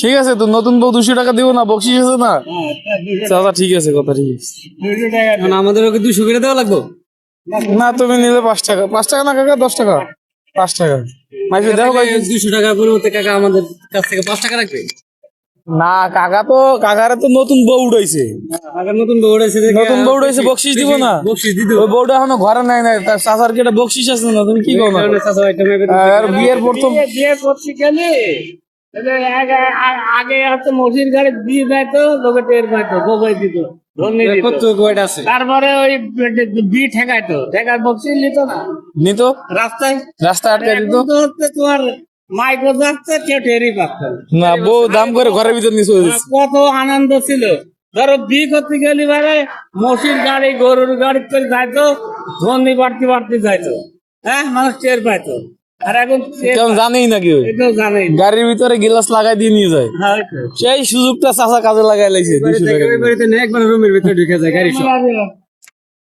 ঠিক আছে তো নতুন বউ দুশো টাকা দিব না বকশিস আছে না? দাদা ঠিক আছে কথা ঠিক আছে। আমাদের ওকে দুশো করে দেওয়া লাগবে? না তুমি নিলে পাঁচ টাকা। পাঁচ টাকা না কাকা দশ টাকা? পাঁচ টাকা। মাইফি দেখো দুশো টাকার পরিবর্তে কাকা আমাদের কাছ থেকে পাঁচ টাকা রাখবে? না কাকা তো কাকারে তো নতুন বউ আগের নতুন বউড আছে নতুন বউ উঠাইছে বকশিস দিব না। বকশিস দিত ওই বউটা এখনও ঘরে নাই নাই তার চাচার কি বকশিস আছে না তুমি কি কো না? চাচা একটা মেয়ে আর বিয়ের প্রথম বিয়ে করছি গেলে আগে হচ্ছে মসির গাড়ি দিয়ে দেয় তো লোকে টের পাইতো গোবাই দিত তারপরে ওই বি ঠেকাইতো ঠেকার বক্সি নিত না। নিত? রাস্তায় রাস্তা আটকে দিত? তোমার মাইক্রো যাচ্ছে কেউ টেরই পাচ্ছে না। বউ দাম করে ঘরের ভিতর যাচ্ছে। কত আনন্দ ছিল। ধরো বি করতে গেলি বারে মসির গাড়ি গরুর গাড়ি করে যাইতো ধন্যি বাড়তে বাড়তে যাইতো। হ্যাঁ মানুষ টের পাইতো। আর এখন কেমন জানেই না। গাড়ির ভিতরে গিলাস লাগাই দিয়ে নিয়ে যায়। হ্যাঁ। সেই সুযোগটা চাচা কাজে লাগাই নেই একবার রুমের ভিতরে ঢুকে যায় গাড়ি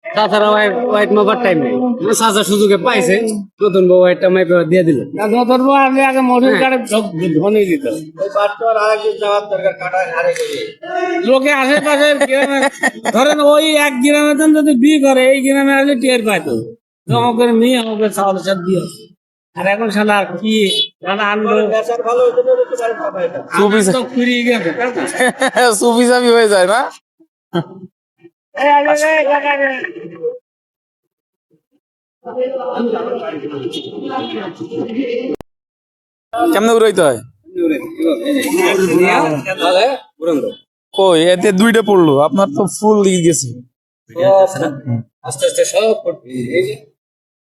সব তাছাড়া হোয়াইট মাপার টাইম নেই। চাচা সুযোগে পাইছে নতুন বউ হোয়াইটটা মাইপে দিয়ে দিল। না, যতর পর আমি আগে মসির গাড়ি ধনী দিত। লোকে আশেপাশে ধরেন ওই এক গ্রামে যদি বি করে এই গ্রামে আসলে টের পাইতো আমাকে মেয়ে আমাকে চাউল সার দিয়ে আর এখন শালা কি শালা আনলো। চুপি চাপি হয়ে যায় না? কেমনে উড়াইতে হয়? এতে দুইটা পড়ল, আপনার তো ফুল দিয়ে গেছে।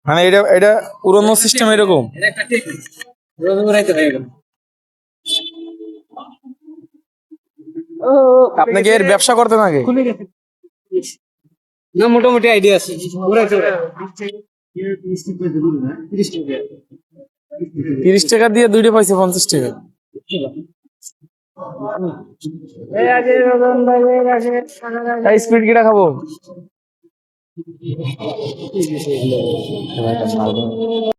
মানে এটা এটা উড়ানোর সিস্টেম এরকম? এটা একটা টেকনিক রোজ উড়াইতে হয় এগুলো। আপনি কি এর ব্যবসা করতেন আগে? না মোটামুটি আইডিয়া আছে। তিরিশ টাকা দিয়ে দুইটা পাইছে পঞ্চাশ টাকা। খাব?